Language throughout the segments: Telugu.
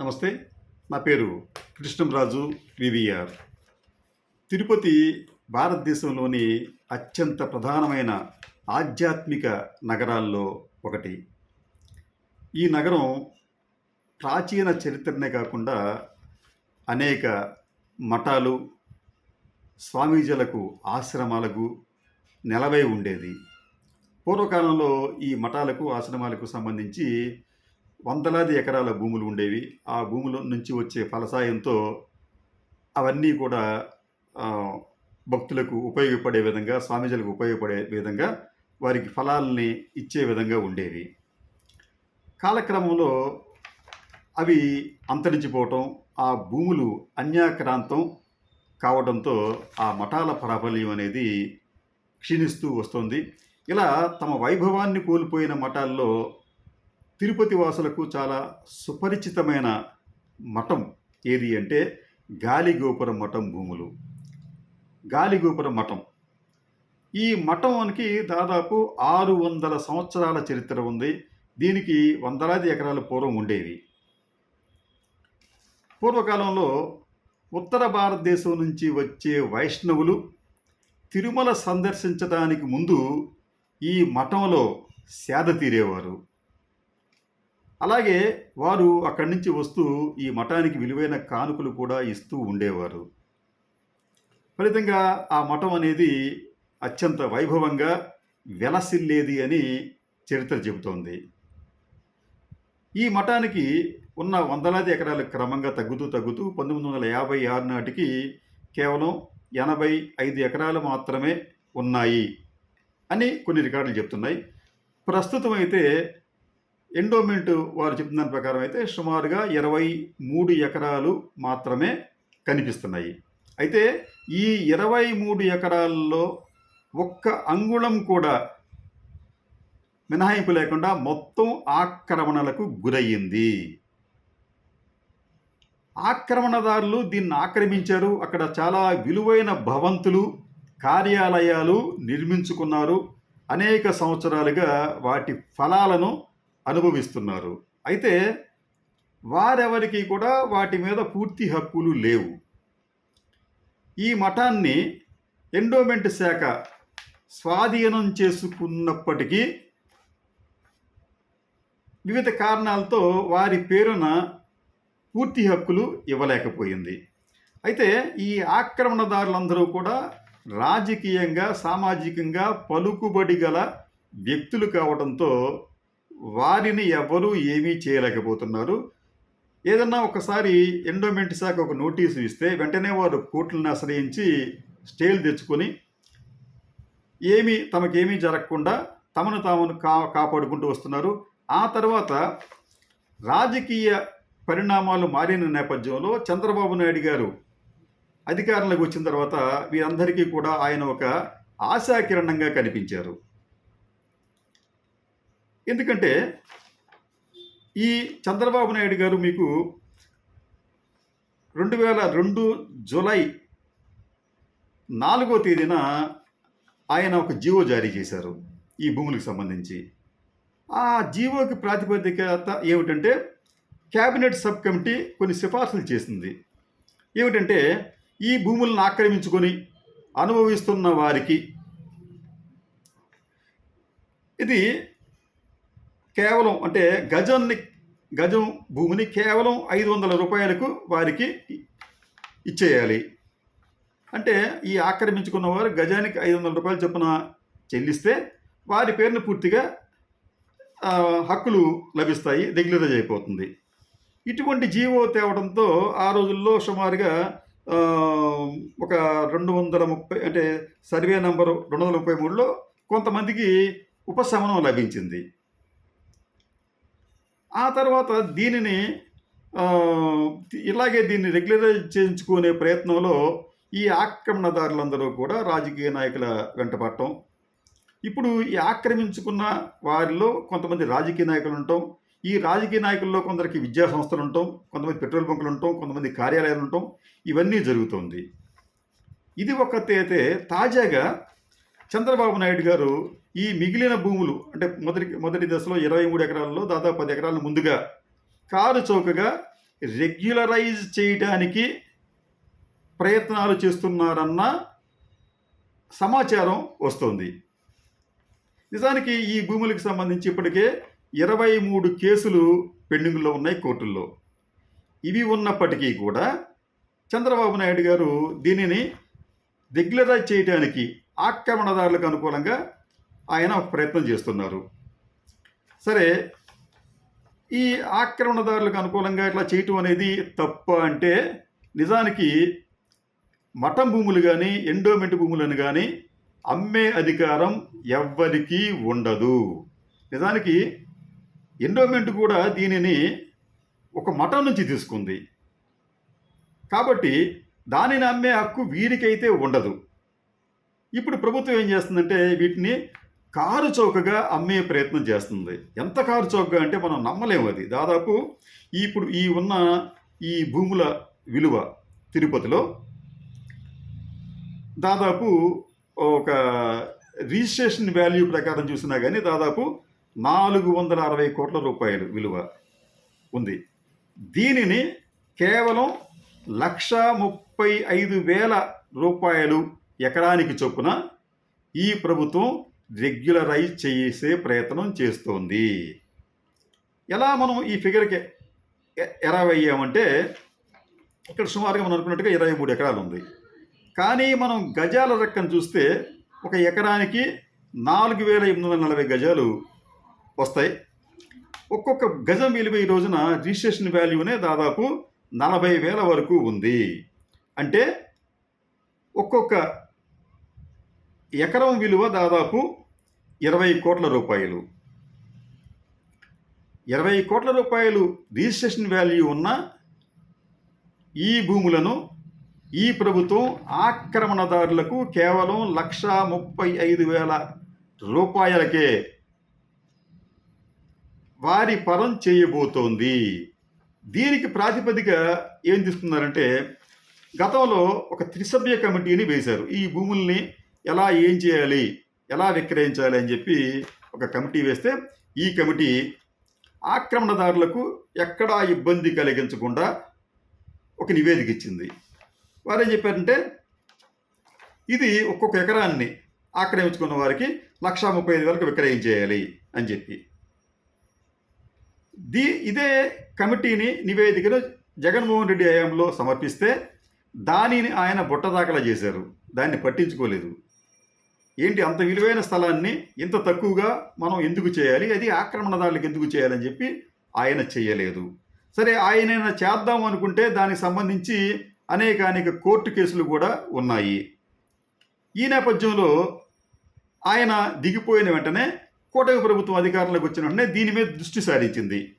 నమస్తే నా పేరు కృష్ణంరాజు వివిఆర్. తిరుపతి భారతదేశంలోని అత్యంత ప్రధానమైన ఆధ్యాత్మిక నగరాల్లో ఒకటి. ఈ నగరం ప్రాచీన చరిత్రనే కాకుండా అనేక మఠాలు స్వామీజీలకు ఆశ్రమాలకు నెలవై ఉండేది. పూర్వకాలంలో ఈ మఠాలకు ఆశ్రమాలకు సంబంధించి వందలాది ఎకరాల భూములు ఉండేవి. ఆ భూముల నుంచి వచ్చే ఫలసాయంతో అవన్నీ కూడా భక్తులకు ఉపయోగపడే విధంగా స్వామీజీలకు ఉపయోగపడే విధంగా వారికి ఫలాల్ని ఇచ్చే విధంగా ఉండేవి. కాలక్రమంలో అవి అంతరించిపోవటం ఆ భూములు అన్యాక్రాంతం కావడంతో ఆ మఠాల ప్రాబల్యం అనేది క్షీణిస్తూ వస్తుంది. ఇలా తమ వైభవాన్ని కోల్పోయిన మఠాల్లో తిరుపతి వాసులకు చాలా సుపరిచితమైన మఠం ఏది అంటే గాలిగోపురం మఠం భూములు. గాలిగోపురం మఠం. ఈ మఠంకి దాదాపు ఆరు వందల సంవత్సరాల చరిత్ర ఉంది. దీనికి వందలాది ఎకరాల పూర్వం ఉండేవి పూర్వకాలంలో ఉత్తర భారతదేశం నుంచి వచ్చే వైష్ణవులు తిరుమల సందర్శించడానికి ముందు ఈ మఠంలో సేద తీరేవారు. అలాగే వారు అక్కడి నుంచి వస్తూ ఈ మఠానికి విలువైన కానుకలు కూడా ఇస్తూ ఉండేవారు. ఫలితంగా ఆ మఠం అనేది అత్యంత వైభవంగా వెలసిల్లేది అని చరిత్ర చెబుతోంది. ఈ మఠానికి ఉన్న వందలాది ఎకరాలు క్రమంగా తగ్గుతూ తగ్గుతూ పంతొమ్మిది వందల యాభై ఆరు నాటికి కేవలం ఎనభై ఐదు ఎకరాలు మాత్రమే ఉన్నాయి అని కొన్ని రికార్డులు చెప్తున్నాయి. ప్రస్తుతం అయితే ఎండోమెంట్ వారు చెప్పిన దాని ప్రకారం అయితే సుమారుగా ఇరవై మూడు ఎకరాలు మాత్రమే కనిపిస్తున్నాయి. అయితే ఈ ఇరవై మూడు ఎకరాల్లో ఒక్క అంగుళం కూడా మినహాయింపు లేకుండా మొత్తం ఆక్రమణలకు గురయ్యింది. ఆక్రమణదారులు దీన్ని ఆక్రమించారు. అక్కడ చాలా విలువైన భవంతులు కార్యాలయాలు నిర్మించుకున్నారు. అనేక సంవత్సరాలుగా వాటి ఫలాలను అనుభవిస్తున్నారు. అయితే వారెవరికి కూడా వాటి మీద పూర్తి హక్కులు లేవు. ఈ మఠాన్ని ఎండోమెంట్ శాఖ స్వాధీనం చేసుకున్నప్పటికీ వివిధ కారణాలతో వారి పేరున పూర్తి హక్కులు ఇవ్వలేకపోయింది. అయితే ఈ ఆక్రమణదారులందరూ కూడా రాజకీయంగా సామాజికంగా పలుకుబడి గల వ్యక్తులు కావడంతో వారిని ఎవరూ ఏమీ చేయలేకపోతున్నారు. ఏదన్నా ఒకసారి ఎండోమెంట్ శాఖ ఒక నోటీసు ఇస్తే వెంటనే వారు కోర్టులను ఆశ్రయించి స్టేలు తెచ్చుకొని ఏమీ తమకేమీ జరగకుండా తమను తామును కా కాపాడుకుంటూ వస్తున్నారు. ఆ తర్వాత రాజకీయ పరిణామాలు మారిన నేపథ్యంలో చంద్రబాబు నాయుడు గారు అధికారంలోకి వచ్చిన తర్వాత వీరందరికీ కూడా ఆయన ఒక ఆశాకిరణంగా కనిపించారు. ఎందుకంటే ఈ చంద్రబాబు నాయుడు గారు మీకు రెండు వేల రెండు జూలై నాలుగో తేదీన ఆయన ఒక జీవో జారీ చేశారు ఈ భూములకు సంబంధించి. ఆ జీవోకి ప్రాతిపదికత ఏమిటంటే క్యాబినెట్ సబ్ కమిటీ కొన్ని సిఫార్సులు చేసింది. ఏమిటంటే ఈ భూములను ఆక్రమించుకొని అనుభవిస్తున్న వారికి ఇది కేవలం అంటే గజాన్ని గజం భూమిని కేవలం ఐదు వందల రూపాయలకు వారికి ఇచ్చేయాలి. అంటే ఈ ఆక్రమించుకున్న వారు గజానికి ఐదు వందల రూపాయలు చొప్పున చెల్లిస్తే వారి పేరును పూర్తిగా హక్కులు లభిస్తాయి రెగ్యులరైజ్ అయిపోతుంది. ఇటువంటి జీవో తేవడంతో ఆ రోజుల్లో సుమారుగా ఒక రెండు వందల ముప్పై అంటే సర్వే నంబరు రెండు వందల ముప్పై మూడులో కొంతమందికి ఉపశమనం లభించింది. ఆ తర్వాత దీనిని ఇలాగే దీన్ని రెగ్యులరైజ్ చేయించుకునే ప్రయత్నంలో ఈ ఆక్రమణదారులందరూ కూడా రాజకీయ నాయకుల వెంటపడటం. ఇప్పుడు ఈ ఆక్రమించుకున్న వారిలో కొంతమంది రాజకీయ నాయకులు ఉంటాం ఈ రాజకీయ నాయకుల్లో కొందరికి విద్యా సంస్థలు ఉంటాం కొంతమంది పెట్రోల్ బంకులు ఉంటాం కొంతమంది కార్యాలయాలు ఉంటాం ఇవన్నీ జరుగుతుంది. ఇది ఒక్కతే అయితే తాజాగా చంద్రబాబు నాయుడు గారు ఈ మిగిలిన భూములు అంటే మొదటి మొదటి దశలో ఇరవై మూడు ఎకరాల్లో దాదాపు పది ఎకరాల ముందుగా కారు చౌకగా రెగ్యులరైజ్ చేయడానికి ప్రయత్నాలు చేస్తున్నారన్న సమాచారం వస్తుంది. నిజానికి ఈ భూములకు సంబంధించి ఇప్పటికే ఇరవై మూడు కేసులు పెండింగ్లో ఉన్నాయి కోర్టుల్లో. ఇవి ఉన్నప్పటికీ కూడా చంద్రబాబు నాయుడు గారు దీనిని రెగ్యులరైజ్ చేయడానికి ఆక్రమణదారులకు అనుకూలంగా ఆయన ఒక ప్రయత్నం చేస్తున్నారు. సరే ఈ ఆక్రమణదారులకు అనుకూలంగా ఇట్లా చేయటం అనేది తప్ప అంటే నిజానికి మఠం భూములు కానీ ఎండోమెంట్ భూములను కానీ అమ్మే అధికారం ఎవ్వరికీ ఉండదు. నిజానికి ఎండోమెంట్ కూడా దీనిని ఒక మఠం నుంచి తీసుకుంది. కాబట్టి దానిని అమ్మే హక్కు వీరికైతే ఉండదు. ఇప్పుడు ప్రభుత్వం ఏం చేస్తుందంటే వీటిని కారు చౌకగా అమ్మే ప్రయత్నం చేస్తుంది. ఎంత కారు చౌకగా అంటే మనం నమ్మలేము అది. దాదాపు ఇప్పుడు ఈ ఉన్న ఈ భూముల విలువ తిరుపతిలో దాదాపు ఒక రిజిస్ట్రేషన్ వాల్యూ ప్రకారం చూసినా కానీ దాదాపు నాలుగు వందల అరవై కోట్ల రూపాయలు విలువ ఉంది. దీనిని కేవలం లక్ష ముప్పై ఐదు వేల రూపాయలు ఎకరానికి చొప్పున ఈ ప్రభుత్వం రెగ్యులరైజ్ చేసే ప్రయత్నం చేస్తోంది. ఎలా మనం ఈ ఫిగర్కి ఎ- ఎలా అయ్యామంటే ఇక్కడ సుమారుగా మనం అనుకున్నట్టుగా ఇరవై మూడు ఎకరాలు ఉంది. కానీ మనం గజాల రెక్కను చూస్తే ఒక ఎకరానికి నాలుగు వేల ఎనిమిది వందల నలభై గజాలు వస్తాయి. ఒక్కొక్క గజం విలువ ఈ రోజున రిజిస్ట్రేషన్ వాల్యూనే దాదాపు నలభై వేల వరకు ఉంది. అంటే ఒక్కొక్క ఎకరం విలువ దాదాపు ఇరవై కోట్ల రూపాయలు. ఇరవై కోట్ల రూపాయలు రిజిస్ట్రేషన్ వాల్యూ ఉన్న ఈ భూములను ఈ ప్రభుత్వం ఆక్రమణదారులకు కేవలం లక్ష ముప్పై ఐదు వేల రూపాయలకే వారి పరం చేయబోతోంది. దీనికి ప్రాతిపదిక ఏం తీసుకున్నారంటే గతంలో ఒక త్రిసభ్య కమిటీని వేశారు. ఈ భూముల్ని ఎలా ఏం చేయాలి? ఎలా విక్రయించాలి అని చెప్పి ఒక కమిటీ వేస్తే ఈ కమిటీ ఆక్రమణదారులకు ఎక్కడా ఇబ్బంది కలిగించకుండా ఒక నివేదిక ఇచ్చింది. వారు ఏం చెప్పారంటే ఇది ఒక్కొక్క ఎకరాన్ని ఆక్రమించుకున్న వారికి లక్షా ముప్పై ఐదు వేలకు విక్రయించేయాలి అని చెప్పి. దీ ఇదే కమిటీని నివేదికను జగన్మోహన్ రెడ్డి హయాంలో సమర్పిస్తే దానిని ఆయన బుట్టదాఖలా చేశారు. దాన్ని పట్టించుకోలేదు. ఏంటి అంత విలువైన స్థలాన్ని ఇంత తక్కువగా మనం ఎందుకు చేయాలి? అది ఆక్రమణదారులకు ఎందుకు చేయాలని చెప్పి ఆయన చేయలేదు. సరే ఆయన చేద్దాం అనుకుంటే దానికి సంబంధించి అనేక అనేక కోర్టు కేసులు కూడా ఉన్నాయి. ఈ నేపథ్యంలో ఆయన దిగిపోయిన వెంటనే కూటమి ప్రభుత్వం అధికారంలోకి వచ్చిన వెంటనే దీని మీద దృష్టి సారించింది.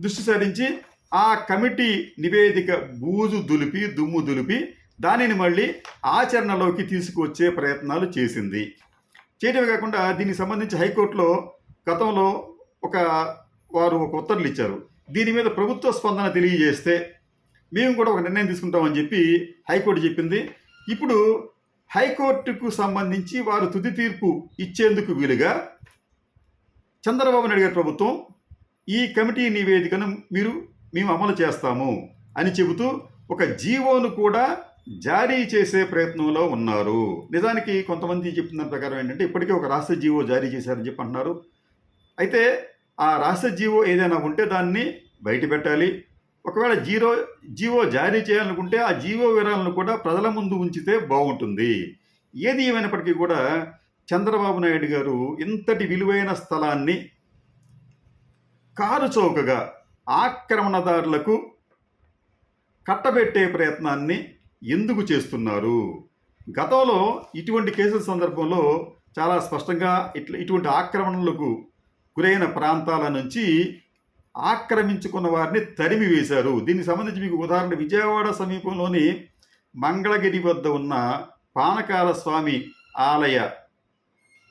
దృష్టి సారించి ఆ కమిటీ నివేదిక బూజు దులిపి దుమ్ము దులిపి దానిని మళ్ళీ ఆచరణలోకి తీసుకువచ్చే ప్రయత్నాలు చేసింది. చేయటమే కాకుండా దీనికి సంబంధించి హైకోర్టులో గతంలో ఒక వారు ఒక ఉత్తర్వులు ఇచ్చారు. దీని మీద ప్రభుత్వ స్పందన తెలియజేస్తే మేము కూడా ఒక నిర్ణయం తీసుకుంటామని చెప్పి హైకోర్టు చెప్పింది. ఇప్పుడు హైకోర్టుకు సంబంధించి వారు తుది తీర్పు ఇచ్చేందుకు వీలుగా చంద్రబాబు నాయుడు గారి ప్రభుత్వం ఈ కమిటీ నివేదికను మీరు మేము అమలు చేస్తాము అని చెబుతూ ఒక జీవోను కూడా జారీ చేసే ప్రయత్నంలో ఉన్నారు. నిజానికి కొంతమంది చెప్తున్న ప్రకారం ఏంటంటే ఇప్పటికే ఒక రాష్ట్ర జీవో జారీ చేశారని చెప్పి అంటున్నారు. అయితే ఆ రాష్ట్ర జీవో ఏదైనా ఉంటే దాన్ని బయట పెట్టాలి. ఒకవేళ జీరో జీవో జారీ చేయాలనుకుంటే ఆ జీవో వివరాలను కూడా ప్రజల ముందు ఉంచితే బాగుంటుంది. ఏది ఏమైనప్పటికీ కూడా చంద్రబాబు నాయుడు గారు ఇంతటి విలువైన స్థలాన్ని కారు చౌకగా ఆక్రమణదారులకు కట్టబెట్టే ప్రయత్నాన్ని ఎందుకు చేస్తున్నారు? గతంలో ఇటువంటి కేసుల సందర్భంలో చాలా స్పష్టంగా ఇట్లా ఇటువంటి ఆక్రమణలకు గురైన ప్రాంతాల నుంచి ఆక్రమించుకున్న వారిని తరిమి వేశారు. దీనికి సంబంధించి మీకు ఉదాహరణ విజయవాడ సమీపంలోని మంగళగిరి వద్ద ఉన్న పానకాల స్వామి ఆలయ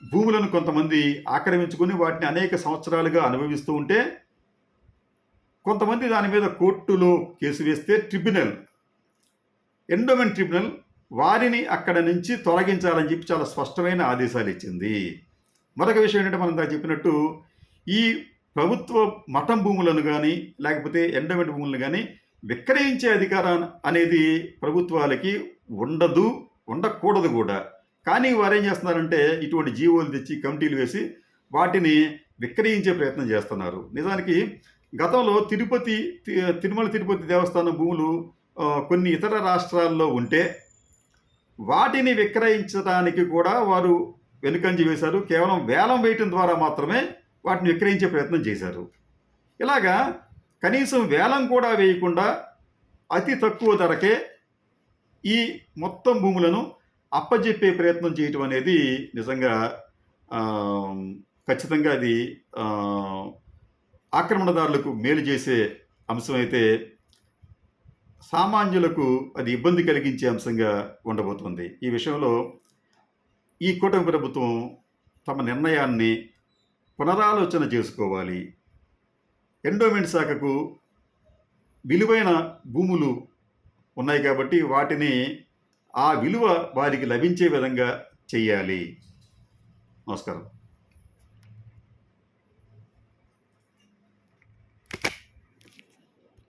భూములను కొంతమంది ఆక్రమించుకుని వాటిని అనేక సంవత్సరాలుగా అనుభవిస్తూ ఉంటే కొంతమంది దాని మీద కోర్టులో కేసు వేస్తే ట్రిబ్యునల్ ఎండోమెంట్ ట్రిబ్యునల్ వారిని అక్కడ నుంచి తొలగించాలని చెప్పి చాలా స్పష్టమైన ఆదేశాలు ఇచ్చింది. మరొక విషయం ఏంటంటే మనం ఇందాక చెప్పినట్టు ఈ ప్రభుత్వ మఠం భూములను కానీ లేకపోతే ఎండోమెంట్ భూములను కానీ విక్రయించే అధికారం అనేది ప్రభుత్వాలకి ఉండదు ఉండకూడదు కూడా. కానీ వారు ఏం చేస్తున్నారంటే ఇటువంటి జీవోలు తెచ్చి కమిటీలు వేసి వాటిని విక్రయించే ప్రయత్నం చేస్తున్నారు. నిజానికి గతంలో తిరుపతి తిరుమల తిరుపతి దేవస్థానం భూములు కొన్ని ఇతర రాష్ట్రాల్లో ఉంటే వాటిని విక్రయించడానికి కూడా వారు వెనుకంజి వేశారు. కేవలం వేలం వేయటం ద్వారా మాత్రమే వాటిని విక్రయించే ప్రయత్నం చేశారు. ఇలాగా కనీసం వేలం కూడా వేయకుండా అతి తక్కువ ధరకే ఈ మొత్తం భూములను అప్పజెప్పే ప్రయత్నం చేయటం అనేది నిజంగా ఖచ్చితంగా అది ఆక్రమణదారులకు మేలు చేసే అంశం అయితే సామాన్యులకు అది ఇబ్బంది కలిగించే అంశంగా ఉండబోతుంది. ఈ విషయంలో ఈ కూటమి ప్రభుత్వం తమ నిర్ణయాన్ని పునరాలోచన చేసుకోవాలి. ఎండోమెంట్ శాఖకు విలువైన భూములు ఉన్నాయి కాబట్టి వాటిని ఆ విలువ వారికి లభించే విధంగా చేయాలి. నమస్కారం.